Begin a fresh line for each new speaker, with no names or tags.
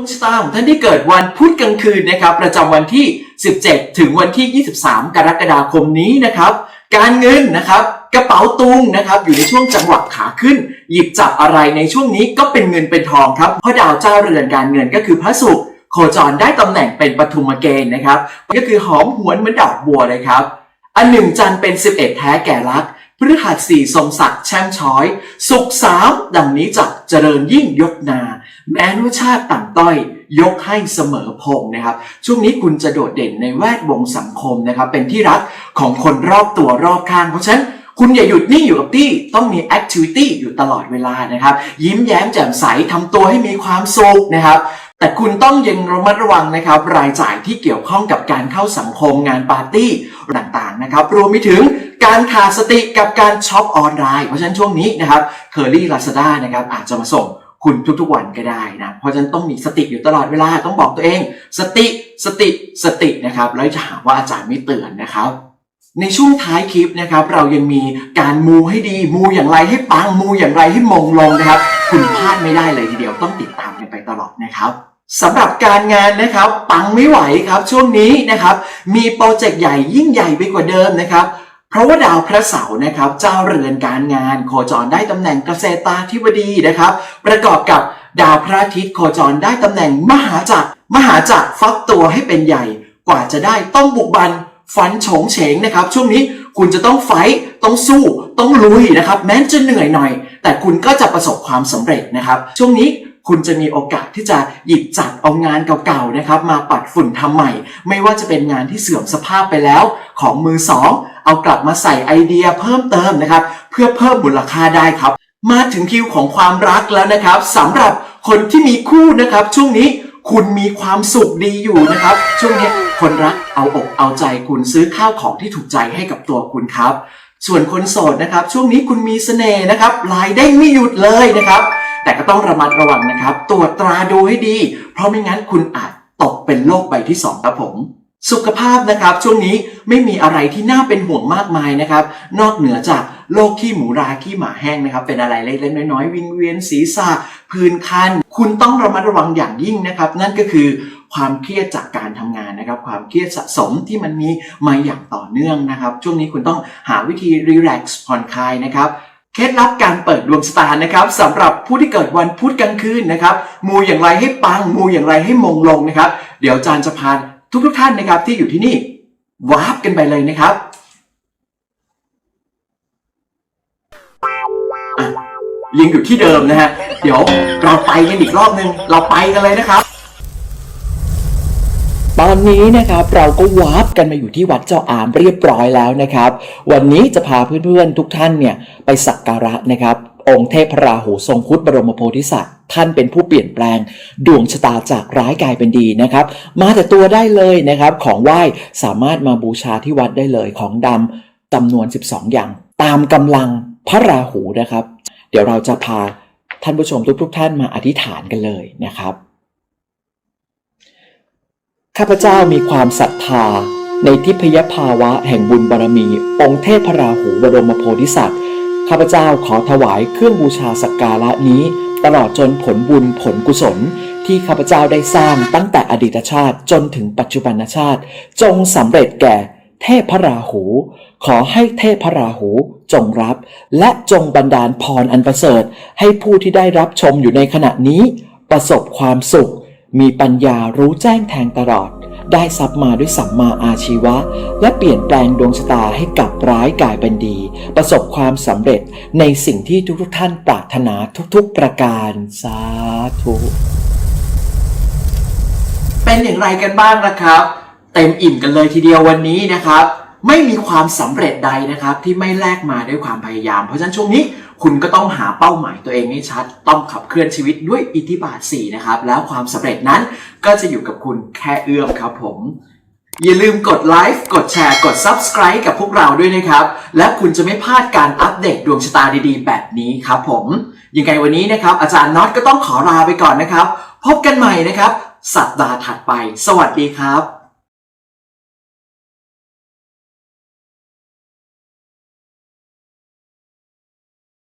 วงชะตาของท่านที่เกิดวันพุธกลางคืนนะครับ ประจำวันที่ 17 ถึงวันที่ 23 กรกฎาคมนี้นะครับ การเงินนะครับกระเป๋าตุงนะครับอยู่ในช่วงจังหวะขาขึ้น หยิบจับอะไรในช่วงนี้ก็เป็นเงินเป็นทองครับเพราะดาวเจ้าเรือนการเงินก็คือพระศุกร์โคจรได้ตำแหน่งเป็นปฐุมเกณฑ์นะครับ ก็คือหอมหวนเหมือนดอกบัวเลยครับ อันหนึ่งจันเป็น 11 แท้แก่รักพฤหัสสี่ทรงศักดิ์แช่มช้อย สุขสามดังนี้จักเจริญยิ่งยกนา แม้นว่าชาติต่ำต้อยยกให้เสมอพงนะครับ ช่วงนี้คุณจะโดดเด่นในแวดวงสังคมนะครับ เป็นที่รักของคนรอบตัวรอบข้าง เพราะฉะนั้นคุณอย่าหยุดนิ่งอยู่กับที่ต้องมีแอคทิวิตี้อยู่ตลอดเวลานะครับ ยิ้มแย้มแจ่มใสทำตัวให้มีความสุขนะครับแต่คุณต้องยังระมัดระวังนะครับ รายจ่ายที่เกี่ยวข้องกับการเข้าสังคมงานปาร์ตี้ต่างๆนะครับ รวมไปถึงการขาดสติกับการช็อปออนไลน์เพราะฉะนั้นช่วงนี้นะครับเคอรี่ลาซาด้านะครับอาจจะมาส่ง คุณทุกๆวันก็ได้นะเพราะฉะนั้นต้องมีสติอยู่ตลอดเวลาต้องบอกตัวเอง สติสติสตินะครับแล้วจะหาว่าอาจารย์ไม่เตือนนะครับในช่วงท้ายคลิปนะครับ เรายังมีการมูให้ดีมูอย่างไรให้ปังมูอย่างไรให้มงลงนะครับ คุณพลาดไม่ได้เลยทีเดียวต้องติดตามกันไปตลอดนะครับสำหรับการงานนะครับปังไม่ไหวครับช่วงนี้นะครับ มีโปรเจกต์ใหญ่ยิ่งใหญ่ไปกว่าเดิมนะครับ เพราะว่าดาวพระเสาร์นะครับเจ้าเรือนการงานโคจรได้ตำแหน่งเกษตราธิบดีนะครับ ประกอบกับดาวพระอาทิตย์โคจรได้ตำแหน่งมหาจักรมหาจักรฟักตัวให้เป็นใหญ่กว่าจะได้ต้องบุกบันฟันโฉงเฉงนะครับ ช่วงนี้คุณจะต้องไฟท์ต้องสู้ต้องลุยนะครับ แม้จะเหนื่อยหน่อย แต่คุณก็จะประสบความสำเร็จนะครับ ช่วงนี้คุณจะมีโอกาสที่จะหยิบจับเอางานเก่าๆนะครับ มาปัดฝุ่นทำใหม่ ไม่ว่าจะเป็นงานที่เสื่อมสภาพไปแล้วของมือสอง เอากลับมาใส่ไอเดียเพิ่มเติมนะครับ เพื่อเพิ่มมูลค่าได้ครับ มาถึงคิวของความรักแล้วนะครับสำหรับคนที่มีคู่นะครับ ช่วงนี้คุณมีความสุขดีอยู่นะครับ ช่วงนี้คนรักเอาอกเอาใจคุณซื้อข้าวของที่ถูกใจให้กับตัวคุณครับ ส่วนคนโสดนะครับ ช่วงนี้คุณมีเสน่ห์นะครับลายเด้งไม่หยุดเลยนะครับ แต่ก็ต้องระมัดระวังนะครับ ตรวจตราดูให้ดี เพราะไม่งั้นคุณอาจตกเป็นโรคใบที่สองครับผม สุขภาพนะครับช่วงนี้ไม่มีอะไรที่น่าเป็นห่วงมากมายนะครับ นอกเหนือจากโรคขี้หมูราขี้หมาแห้งนะครับ เป็นอะไรเล็กๆน้อยๆวิงเวียนศีรษะพื้นคัน คุณต้องระมัดระวังอย่างยิ่งนะครับ นั่นก็คือความเครียดจากการทำงานนะครับ ความเครียดสะสมที่มันมีมาอย่างต่อเนื่องนะครับ ช่วงนี้คุณต้องหาวิธีรีแลกซ์ผ่อนคลายนะครับเคล็ดลับการเปิดดวงชะตานะครับสำหรับผู้ที่เกิดวันพุธกลางคืนนะครับ มูอย่างไรให้ปังมูอย่างไรให้มงลงนะครับ เดี๋ยวอาจารย์จะพา ทุกทุกท่านนะครับที่อยู่ที่นี่วาร์ปกันไปเลยนะครับยังอยู่ที่เดิมนะฮะ เดี๋ยวเราไปกันอีกรอบนึง เราไปกันเลยนะครับ ตอนนี้นะครับเราก็วาร์ปกันมาอยู่ที่วัดเจ้าอามเรียบร้อยแล้วนะครับ วันนี้จะพาเพื่อนๆทุกท่านเนี่ยไปสักการะนะครับ องค์เทพราหูทรงคุดบรมโพธิสัตว์ท่านเป็นผู้เปลี่ยนแปลงดวงชะตาจากร้ายกลายเป็นดีนะครับ มาแต่ตัวได้เลยนะครับของไหว้สามารถมาบูชาที่วัดได้เลยของดำจำนวน 12 อย่าง ตามกำลังพระราหูนะครับ เดี๋ยวเราจะพาท่านผู้ชมทุกๆท่านมาอธิษฐานกันเลยนะครับ ข้าพเจ้ามีความศรัทธาในทิพยภาวะแห่งบุญบารมี องค์เทพพราหูบรมโพธิสัตว์ ข้าพเจ้าขอถวายเครื่องบูชาสักการะนี้ ตลอดจนผลบุญผลกุศล ที่ข้าพเจ้าได้สร้างตั้งแต่อดีตชาติจนถึงปัจจุบันชาติ จงสำเร็จแก่เทพพราหู ขอให้เทพพราหูจงรับ และจงบันดาลพรอันประเสริฐ ให้ผู้ที่ได้รับชมอยู่ในขณะนี้ ประสบความสุข มีปัญญารู้แจ้งแทงตลอด ได้ทรัพย์มาด้วยสัมมาอาชีวะ และเปลี่ยนแปลงดวงชะตาให้กลับร้ายกลายเป็นดี ประสบความสำเร็จในสิ่งที่ทุกๆท่านปรารถนาทุกๆประการ สาธุ เป็นอย่างไรกันบ้างนะครับ เต็มอิ่มกันเลยทีเดียววันนี้นะครับ ไม่มีความสำเร็จใดนะครับ ที่ไม่แลกมาด้วยความพยายาม เพราะฉะนั้นช่วงนี้คุณก็ต้องหาเป้าหมายตัวเองให้ชัด ต้องขับเคลื่อนชีวิตด้วยอิทธิบาท4นะครับ แล้วความสำเร็จนั้นก็จะอยู่กับคุณแค่เอื้อมครับผม อย่าลืมกดไลค์กดแชร์ กด Subscribe กับพวกเราด้วยนะครับ และคุณจะไม่พลาดการอัปเดตดวงชะตาดีๆ แบบนี้ครับผม ยังไงวันนี้นะครับ อาจารย์น็อตก็ต้องขอลาไปก่อนนะครับ พบกันใหม่นะครับ สัปดาห์ถัดไป สวัสดีครับ